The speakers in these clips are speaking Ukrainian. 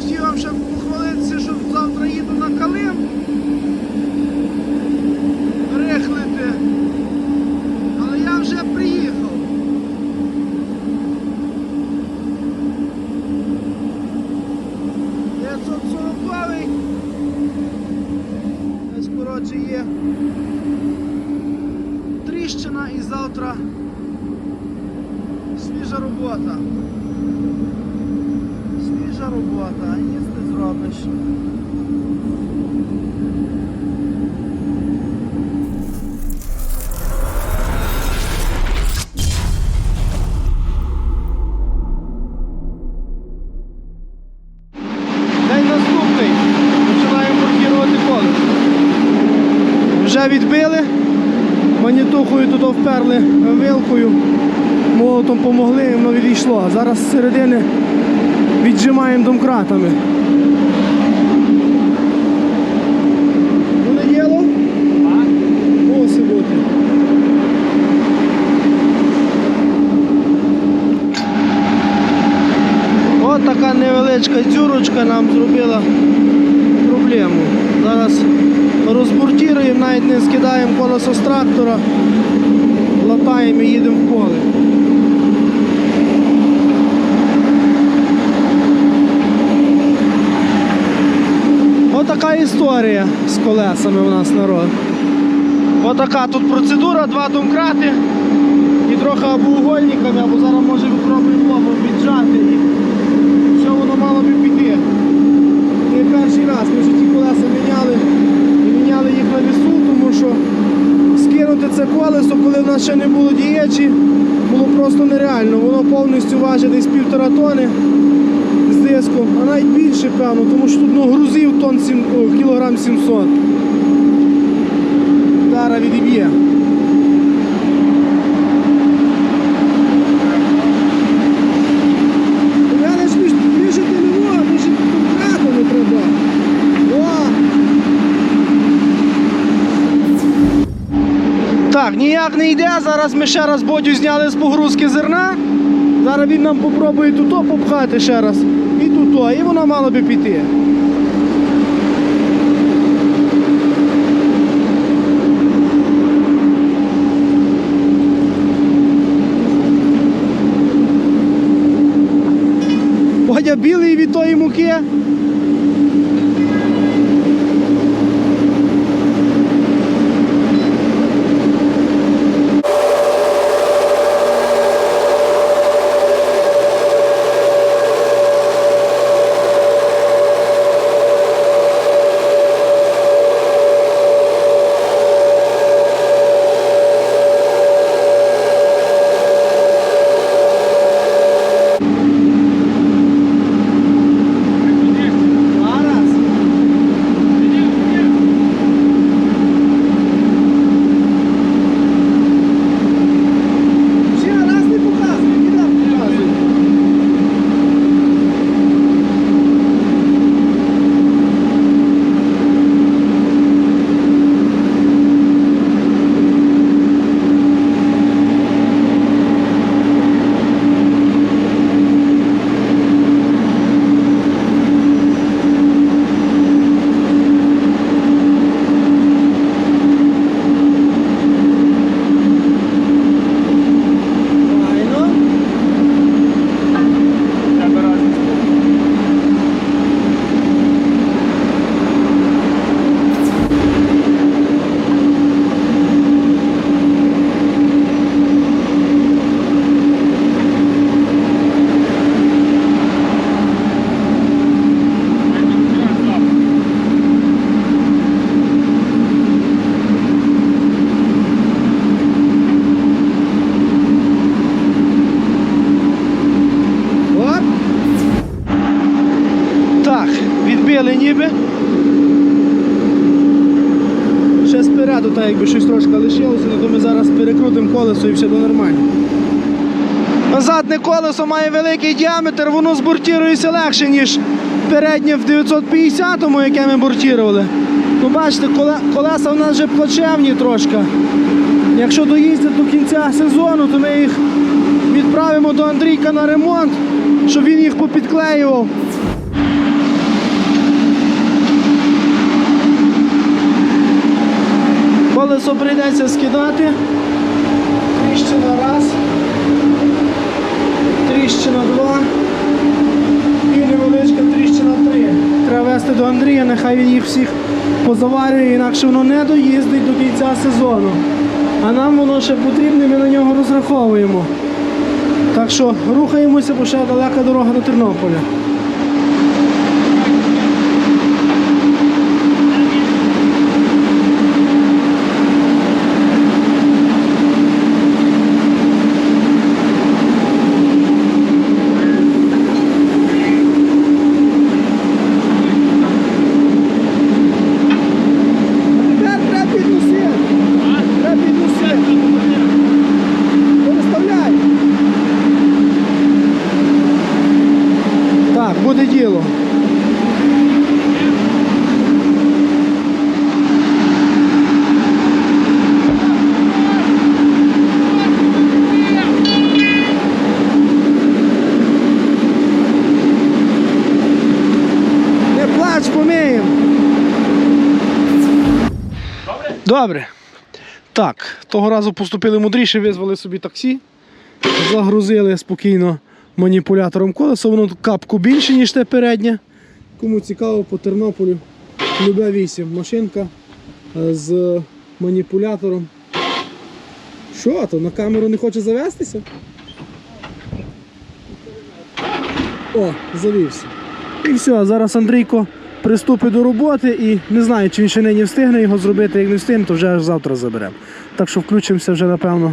хотів вам ще похвалитися, що завтра їду на Калим. Рихлити. Але я вже приїхав. Я тут сороковий. Десь коротше є тріщина і завтра свіжа робота. Свіжа робота, а ніс не зробиш. День наступний. Починаємо монтувати колесо. Вже відбили. Манітухою туди вперли вилкою. Молотом помогли, воно. А Зараз з середини віджимаємо домкратами. Не діло? Мусить бути. Така невеличка дзюрочка нам зробила проблему. Зараз розбуртіруємо, навіть не скидаємо колесо з трактора, латаємо і їдемо в поле. Отака історія з колесами у нас народ. Отака тут процедура, два домкрати і трохи або угольниками, або зараз може попробуємо лобом віджати і що воно мало би піти. Не перший раз ми вже ті колеса міняли і міняли їх на вісу, тому що скинути це колесо, коли в нас ще не було дієчі, було просто нереально. Воно повністю важить десь півтора тони з а навіть більше, певно, тому що тут ну, грузів тонн сім, о, кілограм 700. Зараз відіб'є. Так, ніяк не йде. Зараз ми ще раз бодю зняли з погрузки зерна. Зараз він нам попробує тут попхати ще раз. Тут, і воно мало би піти. Бодя білий від тої муки. Відбили ніби. Ще спереду, так якби щось трошки лишилося, то ми зараз перекрутимо колесо і все буде нормально. Задне колесо має великий діаметр, воно збортірується легше, ніж переднє в 950-му, яке ми бортірували. Ну бачите, колеса в нас вже плачевні трошки. Якщо доїздять до кінця сезону, то ми їх відправимо до Андрійка на ремонт, щоб він їх попідклеював. Колесо прийдеться скидати. Тріщина раз. Тріщина два. І невеличка тріщина три. Треба вести до Андрія, нехай він їх всіх позаварює, інакше воно не доїздить до кінця сезону. А нам воно ще потрібне, ми на нього розраховуємо. Так що рухаємося, бо ще далека дорога до Тернополя. Тепер треба підносити. Треба підносити. Переставляй. Так, буде діло. Не плач, поміємо. Добре. Так, того разу поступили мудріше, визвали собі таксі, загрузили спокійно маніпулятором колеса, воно капку більше, ніж те переднє. Кому цікаво, по Тернополю Любе 8 машинка е, з маніпулятором. Що то, на камеру не хоче завестися? О, завівся. І все, зараз Андрійко приступить до роботи і не знаю, чи він ще нині встигне його зробити. Як не встигне, то вже аж завтра заберемо. Так що включимося вже, напевно,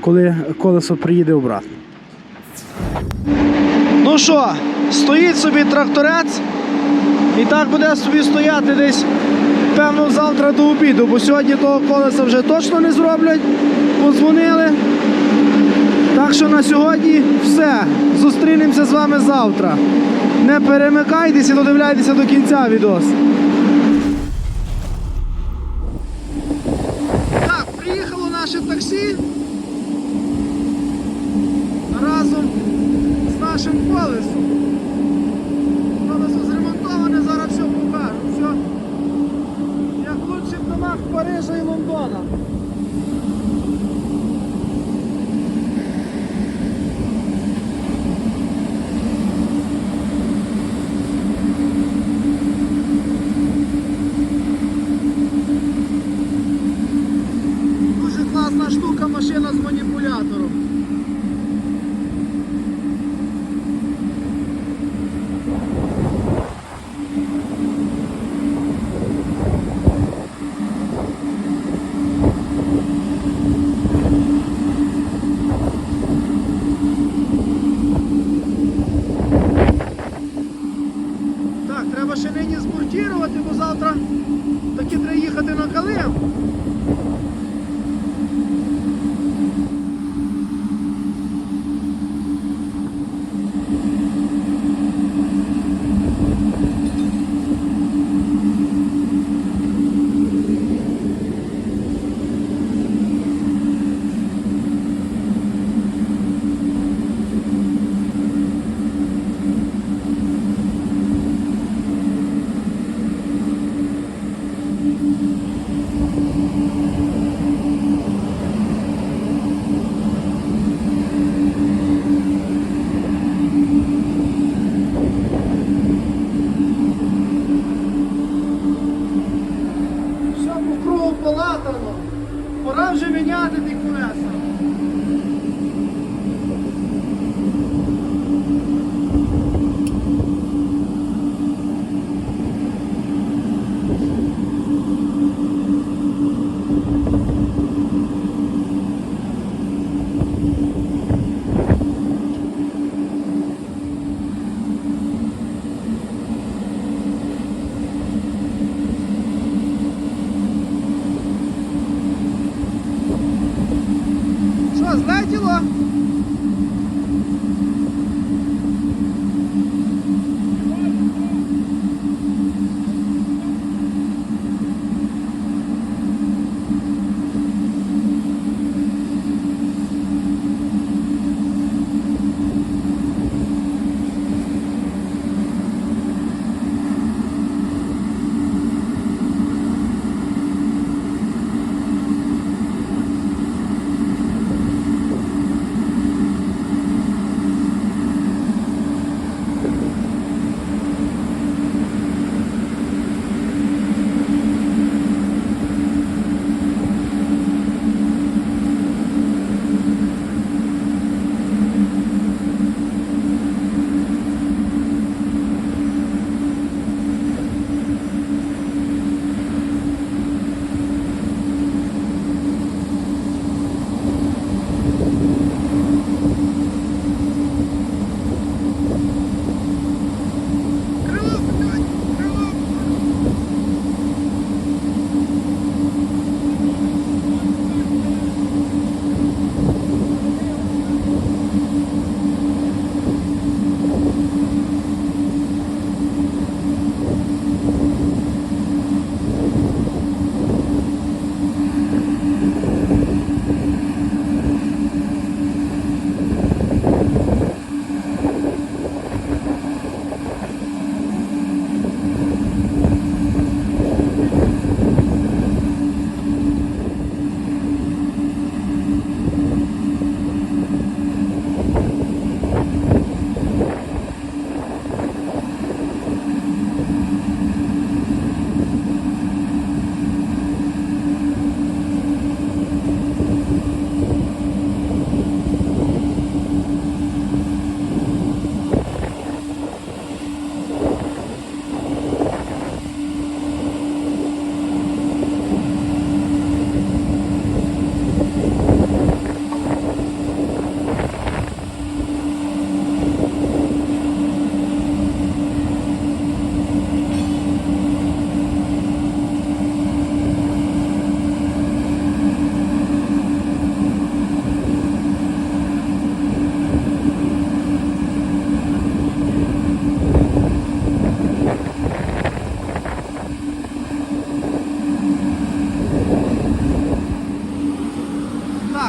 коли колесо приїде обратно. Ну що, стоїть собі тракторець, і так буде собі стояти десь, певно, завтра до обіду, бо сьогодні того колеса вже точно не зроблять. Подзвонили. Так що на сьогодні все. Зустрінемося з вами завтра. Не перемикайтесь і додивляйтеся до кінця відос. Так, приїхало наше таксі. Разом з нашим колесом. Колесо зремонтоване, зараз все покажу. Все як в домах Парижа і Лондона.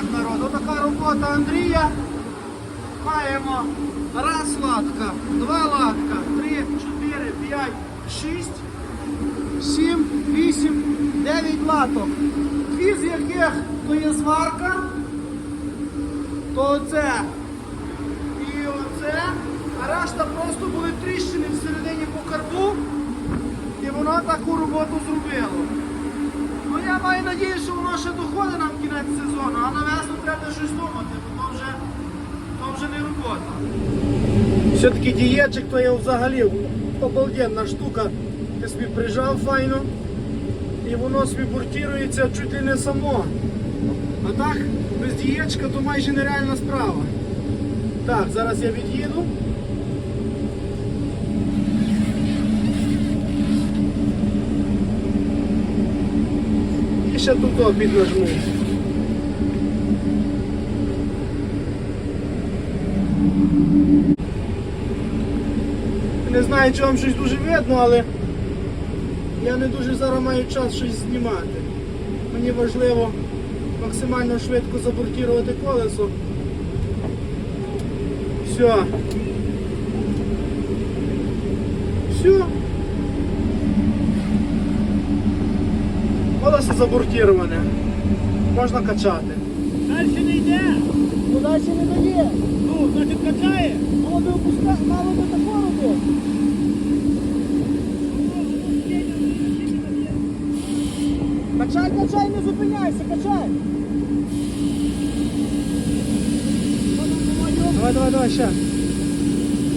Так, народ, отака робота Андрія. Маємо раз латка, два латка, три, чотири, п'ять, шість, сім, вісім, дев'ять латок. Дві з яких то є сварка, то це. і оце. А решта просто були тріщини всередині по карбу. І воно таку роботу зробило. Ну я маю надію, що воно ще доходить нам кінець сезону, а на весну треба щось думати, бо то вже, то вже не робота. Все-таки дієчик то є взагалі обалденна штука. Ти собі прижав файно і воно собі чуть ли не само. А так, без дієчка то майже нереальна справа. Так, зараз я від'їду. І ще тут піднажму. Не знаю, чи вам щось дуже видно, але я не дуже зараз маю час щось знімати. Мені важливо максимально швидко забортувати колесо. Все. Все. Колесо забортіроване. Можна качати. Дальше не йде. Ну далі не дає. Ну, значить качає. Мало би опускати, мало би тако робити. Качай, качай, не зупиняйся, качай. Давай, давай, давай, ще.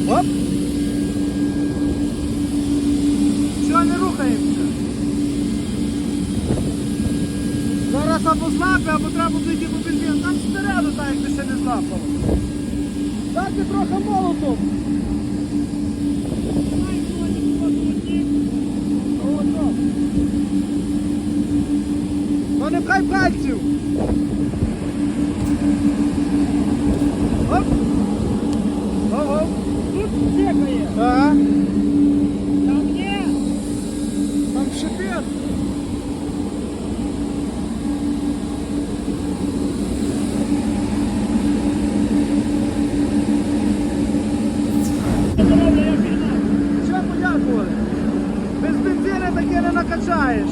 Оп. Все, не рухаємося. Зараз або злапи, або треба буде йти по бензин. Там спереду, так як ти ще не злапав. Дайте трохи молотом. Ну не пхай пальців. Оп. Оп. Тут бігає. Ага. Там є. Там шипит. Здоров'я, я пігнав. Що подякували? Без бензини таке не накачаєш.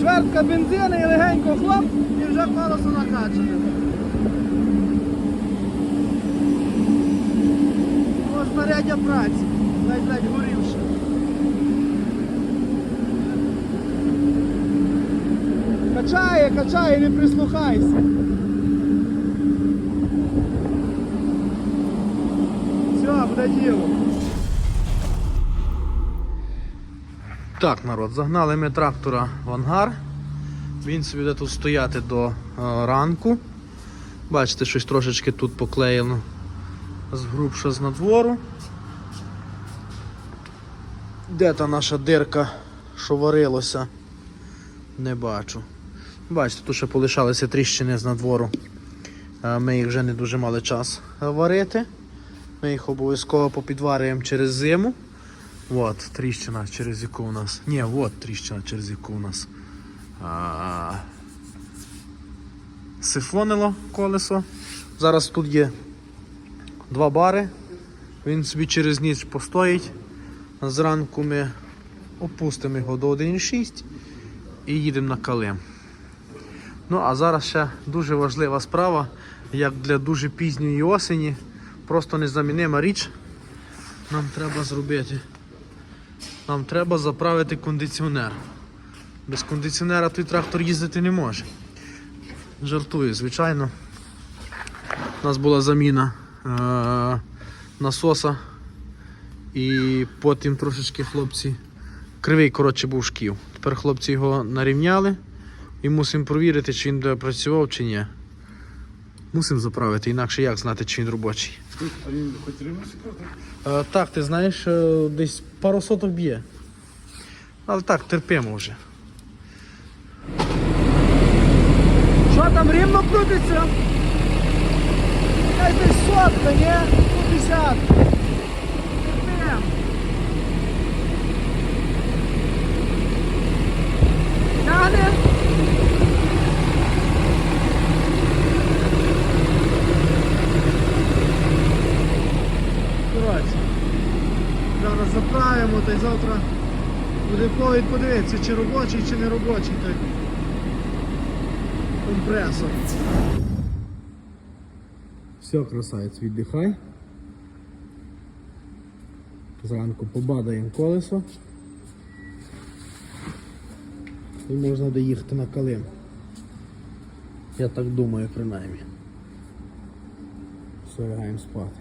Чвертка бензину і легенько хлоп, і вже колесо накачане. Ось знаряддя праці. Ледь-ледь горівши. Качає, качає, не прислухайся. Все, буде діло. Так, народ, загнали ми трактора в ангар. Він собі буде тут стояти до е, ранку. Бачите, щось трошечки тут поклеєно згрубше з надвору. Де та наша дирка, що варилося? Не бачу. Бачите, тут ще полишалися тріщини з надвору. Е, Ми їх вже не дуже мали час варити. Ми їх обов'язково попідварюємо через зиму. От тріщина, через яку у нас. Ні, от тріщина, через яку у нас а, сифонило колесо. Зараз тут є два бари. Він собі через ніч постоїть. Зранку ми опустимо його до 1,6 і їдемо на калим. Ну, а зараз ще дуже важлива справа, як для дуже пізньої осені. Просто незамінима річ. Нам треба зробити. Нам треба заправити кондиціонер. Без кондиціонера той трактор їздити не може. Жартую, звичайно. У нас була заміна е- насоса. І потім трошечки хлопці. Кривий, коротше, був шків. Тепер хлопці його нарівняли і мусимо провірити, чи він працював, чи ні. Мусимо заправити, інакше як знати, чи він робочий. А він хоч? Е, так, ти знаєш, е, десь пару соток б'є. Але так, терпимо вже. Що там рівно крутиться? Якась десь сотка, ні? 50. Терпимо. Тягне? Заправимо та й завтра буде повід подивитися, чи робочий, чи не робочий той компресор. Все, красавець, віддихай. Зранку побадаємо колесо. І можна доїхати на Калим. Я так думаю, принаймні. Все, спати.